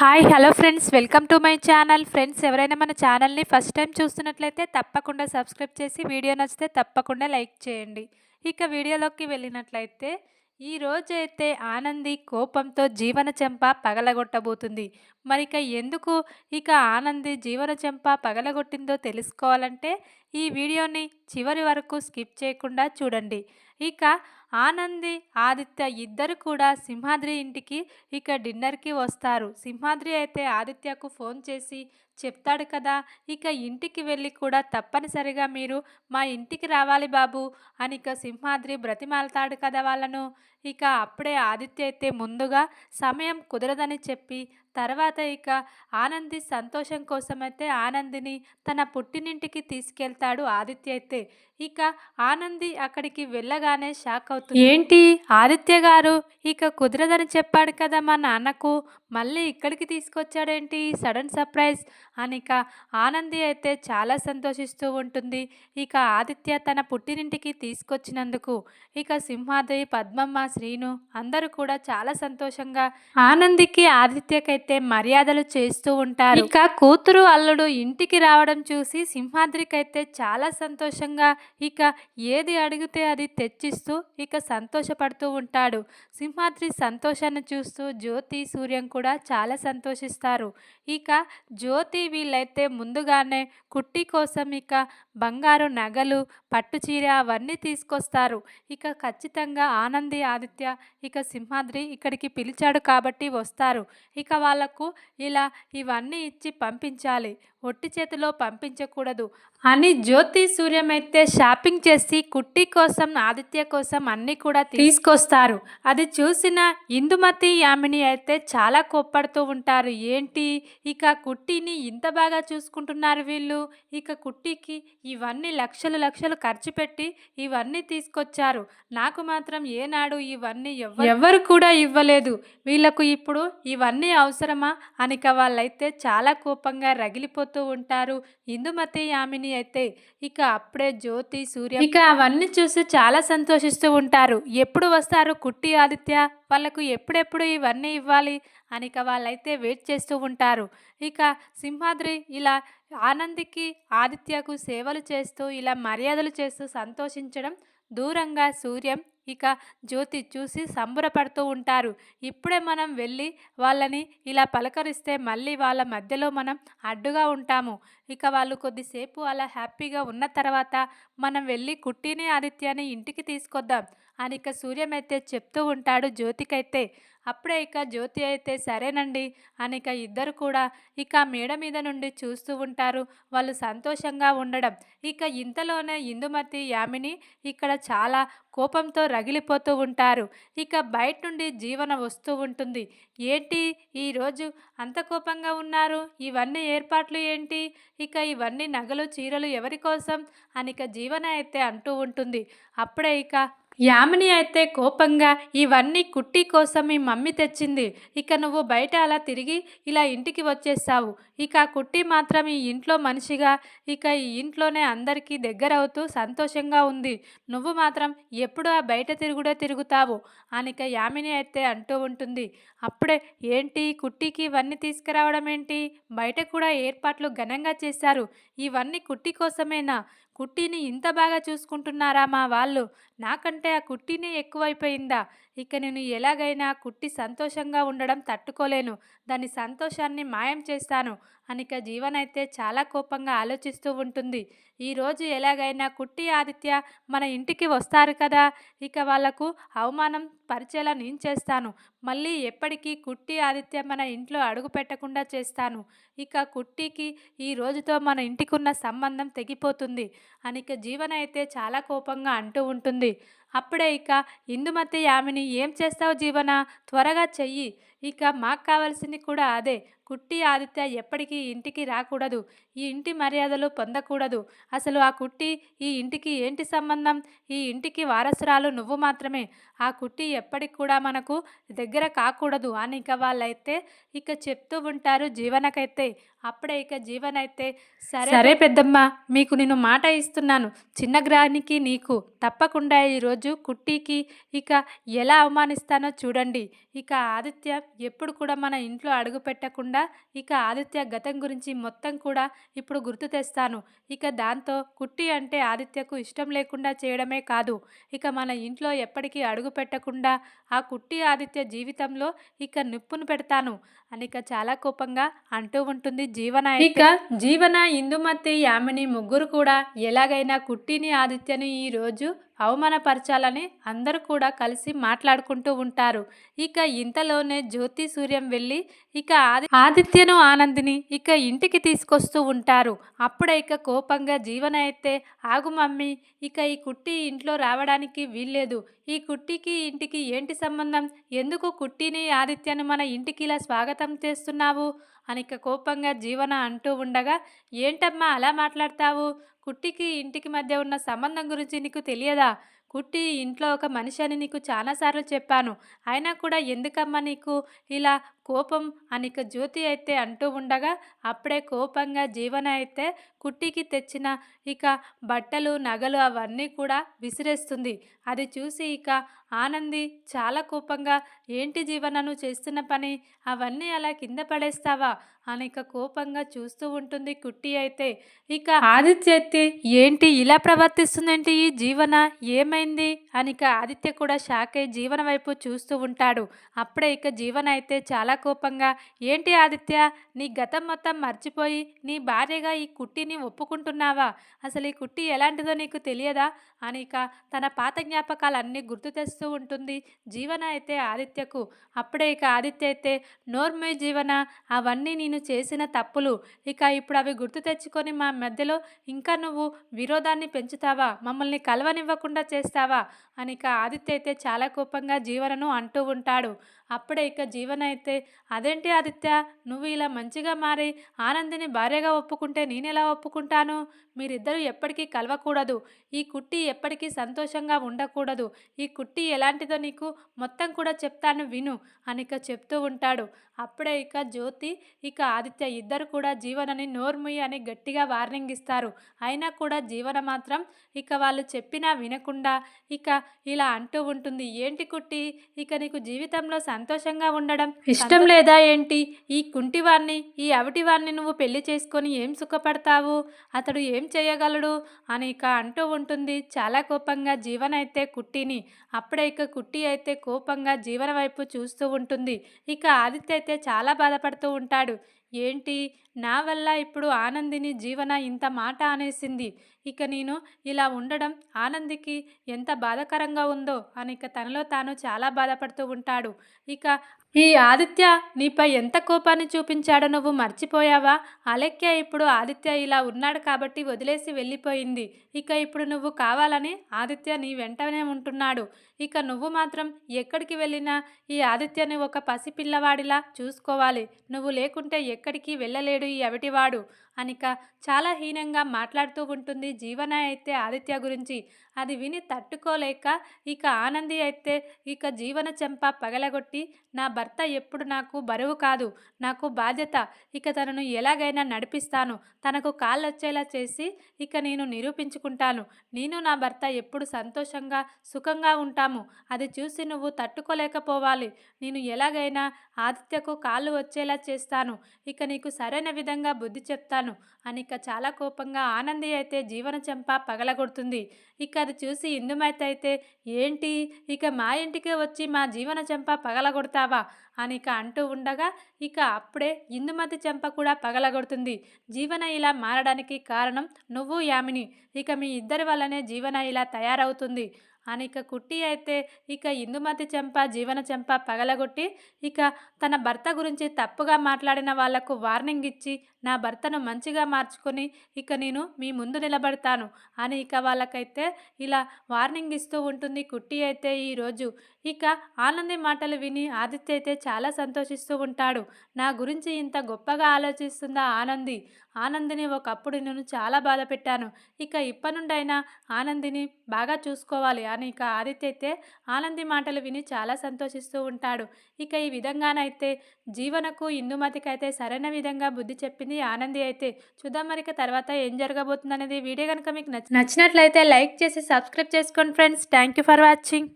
Hi hello friends. Welcome to my channel. Friends ఎవరైనా మన ఛానల్ని ఫస్ట్ టైం చూస్తున్నట్లయితే తప్పకుండా సబ్స్క్రైబ్ చేసి వీడియో నచ్చితే తప్పకుండా లైక్ చేయండి. ఇక వీడియోలోకి వెళ్ళినట్లయితే ఈ రోజైతే ఆనంది కోపంతో జీవన చెంప పగలగొట్టబోతుంది. మరి ఇక ఎందుకు ఇక ఆనంది జీవన చెంప పగలగొట్టిందో తెలుసుకోవాలంటే ఈ వీడియోని చివరి వరకు స్కిప్ చేయకుండా చూడండి. ఇక ఆనంది ఆదిత్య ఇద్దరు కూడా సింహాద్రి ఇంటికి ఇక డిన్నర్కి వస్తారు. సింహాద్రి అయితే ఆదిత్యకు ఫోన్ చేసి చెప్తాడు కదా ఇక ఇంటికి వెళ్ళి కూడా తప్పనిసరిగా మీరు మా ఇంటికి రావాలి బాబు అని ఇక సింహాద్రి బ్రతిమాలతాడు కదా వాళ్ళను. ఇక అప్పుడే ఆదిత్య అయితే ముందుగా సమయం కుదరదని చెప్పి తర్వాత ఇక ఆనంది సంతోషం కోసమైతే ఆనందిని తన పుట్టినింటికి తీసుకెళ్తాడు ఆదిత్య అయితే. ఇక ఆనంది అక్కడికి వెళ్ళగానే షాక్ అవుతుంది. ఏంటి? ఆదిత్య గారు ఇక కుదరదని చెప్పాడు కదా మా నాన్నకు. మళ్ళీ ఇక్కడికి తీసుకొచ్చాడేంటి? సడన్ సర్ప్రైజ్ అని ఇక ఆనంది అయితే చాలా సంతోషిస్తూ ఉంటుంది. ఇక ఆదిత్య తన పుట్టినింటికి తీసుకొచ్చినందుకు. ఇక సింహాద్రి పద్మమ్మ శ్రీను అందరూ కూడా చాలా సంతోషంగా ఆనందికి ఆదిత్యకైతే అయితే మర్యాదలు చేస్తూ ఉంటారు ఇక కూతురు అల్లుడు ఇంటికి రావడం చూసి సింహాద్రికైతే చాలా సంతోషంగా ఇక ఏది అడిగితే అది తెచ్చిస్తూ ఇక సంతోషపడుతూ ఉంటాడు. సింహాద్రి సంతోషాన్ని చూస్తూ జ్యోతి సూర్యం కూడా చాలా సంతోషిస్తారు. ఇక జ్యోతి వీళ్ళైతే ముందుగానే కుట్టి కోసం ఇక బంగారు నగలు పట్టు చీర అవన్నీ తీసుకొస్తారు. ఇక ఖచ్చితంగా ఆనంది ఆదిత్య ఇక సింహాద్రి ఇక్కడికి పిలిచాడు కాబట్టి వస్తారు. ఇక వాళ్ళకు ఇలా ఇవన్నీ ఇచ్చి పంపించాలి. ఒట్టి చేతిలో పంపించకూడదు. అని జ్యోతి సూర్యం అయితే షాపింగ్ చేసి కుట్టి కోసం ఆదిత్య కోసం అన్నీ కూడా తీసుకొస్తారు. అది చూసిన ఇందుమతి యామిని అయితే చాలా కోప్పడుతూ ఉంటారు. ఏంటి? ఇక కుట్టిని ఇంత బాగా చూసుకుంటున్నారు వీళ్ళు? ఇక కుట్టికి ఇవన్నీ లక్షలు లక్షలు ఖర్చు పెట్టి ఇవన్నీ తీసుకొచ్చారు. నాకు మాత్రం ఏనాడు ఇవన్నీ ఎవరు ఎవ్వరు కూడా ఇవ్వలేదు. వీళ్ళకు ఇప్పుడు ఇవన్నీ అవసరమా? అనిక వాళ్ళైతే చాలా కోపంగా పోతూ ఉంటారు. ఇందుమతి యామిని అయితే ఇక అప్పుడే జ్యోతి సూర్య ఇక అవన్నీ చూసి చాలా సంతోషిస్తూ ఉంటారు. ఎప్పుడు వస్తారు కుట్టి ఆదిత్య? వాళ్ళకు ఎప్పుడెప్పుడు ఇవన్నీ ఇవ్వాలి? అనిక వాళ్ళైతే వెయిట్ చేస్తూ ఉంటారు. ఇక సింహాద్రి ఇలా ఆనందికి ఆదిత్యకు సేవలు చేస్తూ ఇలా మర్యాదలు చేస్తూ సంతోషించడం దూరంగా సూర్యం ఇక జ్యోతి చూసి సంబరపడుతూ ఉంటారు. ఇప్పుడే మనం వెళ్ళి వాళ్ళని ఇలా పలకరిస్తే మళ్ళీ వాళ్ళ మధ్యలో మనం అడ్డుగా ఉంటాము. ఇక వాళ్ళు కొద్దిసేపు అలా హ్యాపీగా ఉన్న తర్వాత మనం వెళ్ళి కుట్టిని ఆదిత్యాన్ని ఇంటికి తీసుకొద్దాం. అని ఇక సూర్యం అయితే చెప్తూ ఉంటాడు జ్యోతికైతే. అప్పుడే ఇక జ్యోతి అయితే సరేనండి అని ఇక ఇద్దరు కూడా ఇక మేడ మీద నుండి చూస్తూ ఉంటారు. వాళ్ళు సంతోషంగా ఉండడం. ఇక ఇంతలోనే ఇందుమతి యామిని ఇక్కడ చాలా కోపంతో రగిలిపోతూ ఉంటారు. ఇక బయట నుండి జీవన వస్తూ ఉంటుంది. ఏంటి ఈరోజు అంత కోపంగా ఉన్నారు? ఇవన్నీ ఏర్పాట్లు ఏంటి? ఇక ఇవన్నీ నగలు చీరలు ఎవరి కోసం? అని ఇక జీవన అయితే అంటూ ఉంటుంది. అప్పుడే ఇక యామిని అయితే కోపంగా ఇవన్నీ కుట్టి కోసం మీ మమ్మీ తెచ్చింది. ఇక నువ్వు బయట అలా తిరిగి ఇలా ఇంటికి వచ్చేసావు ఇక కుట్టి మాత్రం ఈ ఇంట్లో మనిషిగా ఇక ఈ ఇంట్లోనే అందరికీ దగ్గర అవుతూ సంతోషంగా ఉంది. నువ్వు మాత్రం ఎప్పుడు ఆ బయట తిరుగుడే తిరుగుతావు అనిక యామిని అయితే అంటూ ఉంటుంది. అప్పుడే ఏంటి కుట్టికి ఇవన్నీ తీసుకురావడం ఏంటి బయట కూడా ఏర్పాట్లు ఘనంగా చేశారు. ఇవన్నీ కుట్టి కోసమేనా? కుట్టిని ఇంత బాగా చూసుకుంటున్నారా మా వాళ్ళు? నాకంటే ఆ కుట్టినే ఎక్కువైపోయిందా? ఇక నేను ఎలాగైనా కుట్టి సంతోషంగా ఉండడం తట్టుకోలేను. దాని సంతోషాన్ని మాయం చేస్తాను. అనిక జీవనైతే చాలా కోపంగా ఆలోచిస్తూ ఉంటుంది. ఈరోజు ఎలాగైనా కుట్టి ఆదిత్య మన ఇంటికి వస్తారు కదా ఇక వాళ్ళకు అవమానం పరిచేలా నేను చేస్తాను. మళ్ళీ ఎప్పటికీ కుట్టి ఆదిత్య మన ఇంట్లో అడుగు పెట్టకుండా చేస్తాను. ఇక కుట్టికి ఈ రోజుతో మన ఇంటికి ఉన్న సంబంధం తెగిపోతుంది. అనిక జీవన అయితే చాలా కోపంగా అంటూ ఉంటుంది. అప్పుడే ఇక ఇందుమతి యామిని ఏం చేస్తావు జీవన? త్వరగా చెయ్యి. ఇక మాకు కావాల్సింది కూడా అదే. కుట్టి ఆదిత్య ఎప్పటికీ ఇంటికి రాకూడదు. ఈ ఇంటి మర్యాదలు పొందకూడదు. అసలు ఆ కుట్టి ఈ ఇంటికి ఏంటి సంబంధం? ఈ ఇంటికి వారసురాలు నువ్వు మాత్రమే. ఆ కుట్టి ఎప్పటికి కూడా మనకు దగ్గర కాకూడదు అని ఇక వాళ్ళైతే ఇక చెప్తూ ఉంటారు జీవనకైతే. అప్పుడే ఇక జీవన్ అయితే సరే సరే పెద్దమ్మ మీకు నేను మాట ఇస్తున్నాను. చిన్న గ్రహానికి నీకు తప్పకుండా ఈరోజు రోజు కుట్టికి ఇక ఎలా అవమానిస్తానో చూడండి. ఇక ఆదిత్య ఎప్పుడు కూడా మన ఇంట్లో అడుగు పెట్టకుండా ఇక ఆదిత్య గతం గురించి మొత్తం కూడా ఇప్పుడు గుర్తు తెస్తాను. ఇక దాంతో కుట్టి అంటే ఆదిత్యకు ఇష్టం లేకుండా చేయడమే కాదు. ఇక మన ఇంట్లో ఎప్పటికీ అడుగు పెట్టకుండా ఆ కుట్టి ఆదిత్య జీవితంలో ఇక నిప్పును పెడతాను. అని ఇక చాలా కోపంగా అంటూ ఉంటుంది జీవన ఇక జీవన ఇందుమతి యామిని ముగ్గురు కూడా ఎలాగైనా కుట్టిని ఆదిత్యని ఈ రోజు అవమానపరచాలని అందరూ కూడా కలిసి మాట్లాడుకుంటూ ఉంటారు. ఇక ఇంతలోనే జ్యోతి సూర్యం వెళ్ళి ఇక ఆది ఆదిత్యను ఆనందిని ఇక ఇంటికి తీసుకొస్తూ ఉంటారు. అప్పుడే ఇక కోపంగా జీవన అయితే ఆగు మమ్మీ ఇక ఈ కుట్టి ఇంట్లో రావడానికి వీల్లేదు. ఈ కుట్టికి ఇంటికి ఏంటి సంబంధం? ఎందుకు కుట్టిని ఆదిత్యను మన ఇంటికి ఇలా స్వాగతం చేస్తున్నావు? అని ఇక కోపంగా జీవన అంటూ ఉండగా ఏంటమ్మా అలా మాట్లాడతావు? కుట్టికి ఇంటికి మధ్య ఉన్న సంబంధం గురించి నీకు తెలియదా? కుట్టి ఇంట్లో ఒక మనిషి అని నీకు చాలాసార్లు చెప్పాను. అయినా కూడా ఎందుకమ్మా నీకు ఇలా కోపం? అనిక జ్యోతి అయితే అంటూ ఉండగా అప్పుడే కోపంగా జీవన అయితే కుట్టికి తెచ్చిన ఇక బట్టలు నగలు అవన్నీ కూడా విసిరేస్తుంది. అది చూసి ఇక ఆనంది చాలా కోపంగా ఏంటి జీవనను చేస్తున్న పని? అవన్నీ అలా కింద పడేస్తావా? అని ఇక కోపంగా చూస్తూ ఉంటుంది కుట్టి అయితే. ఇక ఆదిత్య ఏంటి ఇలా ప్రవర్తిస్తుందంటే ఈ జీవన? ఏమైంది? అని ఇక ఆదిత్య కూడా షాక్ అయి జీవన వైపు చూస్తూ ఉంటాడు. అప్పుడే ఇక జీవన అయితే చాలా కోపంగా ఏంటి ఆదిత్య నీ గతం మొత్తం మర్చిపోయి నీ భార్యగా ఈ కుట్టిని ఒప్పుకుంటున్నావా? అసలు ఈ కుట్టి ఎలాంటిదో నీకు తెలియదా? అని ఇక తన పాత జ్ఞాపకాలన్నీ గుర్తు తెస్తూ ఉంటుంది. జీవన అయితే ఆదిత్యకు. అప్పుడే ఇక ఆదిత్య అయితే నోర్మై జీవన అవన్నీ నేను చేసిన తప్పులు. ఇక ఇప్పుడు అవి గుర్తు తెచ్చుకొని మా మధ్యలో ఇంకా నువ్వు విరోధాన్ని పెంచుతావా? మమ్మల్ని కలవనివ్వకుండా చేస్తావా? అని ఇక ఆదిత్య అయితే చాలా కోపంగా జీవనను అంటూ ఉంటాడు. అప్పుడే ఇక జీవనైతే. అయితే అదేంటి ఆదిత్య? నువ్వు ఇలా మంచిగా మారి ఆనందిని భార్యగా ఒప్పుకుంటే నేనెలా ఒప్పుకుంటాను? మీరిద్దరూ ఎప్పటికీ కలవకూడదు. ఈ కుట్టి ఎప్పటికీ సంతోషంగా ఉండకూడదు. ఈ కుట్టి ఎలాంటిదో నీకు మొత్తం కూడా చెప్తాను విను అని చెప్తూ ఉంటాడు. అప్పుడే ఇక జ్యోతి ఇక ఆదిత్య ఇద్దరు కూడా జీవనని నోర్ముయి అని గట్టిగా వార్నింగ్ ఇస్తారు. అయినా కూడా జీవన మాత్రం ఇక వాళ్ళు చెప్పినా వినకుండా ఇక ఇలా అంటూ ఉంటుంది. ఏంటి కుట్టి? ఇక నీకు జీవితంలో సంతోషంగా ఉండడం ఇష్టం లేదా ఏంటి? ఈ కుంటివాణ్ణి ఈ అవిటివాణ్ణి నువ్వు పెళ్ళి చేసుకొని ఏం సుఖపడతావు? అతడు ఏం చేయగలడు? అని ఇక అంటూ ఉంటుంది. చాలా కోపంగా జీవన అయితే కుట్టిని. అప్పుడే ఇక కుట్టి అయితే కోపంగా జీవన వైపు చూస్తూ ఉంటుంది. ఇక ఆదిత్య అయితే చాలా బాధపడుతూ ఉంటాడు. ఏంటి? నా వల్ల ఇప్పుడు ఆనందిని జీవన ఇంత మాట అనేసింది. ఇక నేను ఇలా ఉండడం ఆనందికి ఎంత బాధాకరంగా ఉందో అని ఇక తనలో తాను చాలా బాధపడుతూ ఉంటాడు. ఇక ఈ ఆదిత్య నీపై ఎంత కోపాన్ని చూపించాడో నువ్వు మర్చిపోయావా? అలెక్య ఇప్పుడు ఆదిత్య ఇలా ఉన్నాడు కాబట్టి వదిలేసి వెళ్ళిపోయింది. ఇక ఇప్పుడు నువ్వు కావాలని ఆదిత్య నీ వెంటనే ఉంటున్నాడు. ఇక నువ్వు మాత్రం ఎక్కడికి వెళ్ళినా ఈ ఆదిత్యని ఒక పసిపిల్లవాడిలా చూసుకోవాలి. నువ్వు లేకుంటే ఎక్కడికి వెళ్ళలేడు ఈ అవిటివాడు. అనిక చాలా హీనంగా మాట్లాడుతూ ఉంటుంది. జీవన అయితే ఆదిత్య గురించి అది విని తట్టుకోలేక ఇక ఆనంది అయితే ఇక జీవన చెంప పగలగొట్టి నా భర్త ఎప్పుడు నాకు బరువు కాదు నాకు బాధ్యత ఇక తనను ఎలాగైనా నడిపిస్తాను. తనకు కాళ్ళు వచ్చేలా చేసి ఇక నేను నిరూపించుకుంటాను. నేను నా భర్త ఎప్పుడు సంతోషంగా సుఖంగా ఉంటాము. అది చూసి నువ్వు తట్టుకోలేకపోవాలి. నేను ఎలాగైనా ఆదిత్యకు కాళ్ళు వచ్చేలా చేస్తాను. ఇక నీకు సరైన విధంగా బుద్ధి చెప్తాను. అని ఇక చాలా కోపంగా ఆనంది అయితే జీవన చెంప పగలగొడుతుంది. ఇక అది చూసి ఇందుమైతే అయితే ఏంటి? ఇక మా ఇంటికే వచ్చి మా జీవన చెంప పగలగొడతావా? అని ఇక అంటూ ఉండగా ఇక అప్పుడే ఇందుమతి చెంప కూడా పగలగొడుతుంది. జీవన ఇలా మారడానికి కారణం నువ్వు యామిని. ఇక మీ ఇద్దరి వల్లనే జీవన ఇలా తయారవుతుంది. అని ఇక కుట్టి అయితే ఇక ఇందుమతి చెంప జీవన చెంప పగలగొట్టి ఇక తన భర్త గురించి తప్పుగా మాట్లాడిన వాళ్ళకు వార్నింగ్ ఇచ్చి నా భర్తను మంచిగా మార్చుకొని ఇక నేను మీ ముందు నిలబడతాను అని ఇక వాళ్ళకైతే ఇలా వార్నింగ్ ఇస్తూ ఉంటుంది కుట్టి అయితే ఈరోజు ఇక ఆనంది మాటలు విని ఆదిత్య అయితే చాలా సంతోషిస్తూ ఉంటాడు. నా గురించి ఇంత గొప్పగా ఆలోచిస్తుందా ఆనంది? ఆనందిని ఒకప్పుడు నేను చాలా బాధ పెట్టాను. ఇక ఇప్పటి నుండైనా ఆనందిని బాగా చూసుకోవాలి అని ఇక ఆదిత్య అయితే ఆనంది మాటలు విని చాలా సంతోషిస్తూ ఉంటాడు. ఇక ఈ విధంగానైతే జీవనకు ఇందుమతికైతే అయితే సరైన విధంగా బుద్ధి చెప్పింది ఆనంది అయితే. చూద్దాం మరిక తర్వాత ఏం జరగబోతుంది అనేది వీడియో కనుక మీకు నచ్చినట్లయితే లైక్ చేసి సబ్స్క్రైబ్ చేసుకోండి friends. Thank you for watching.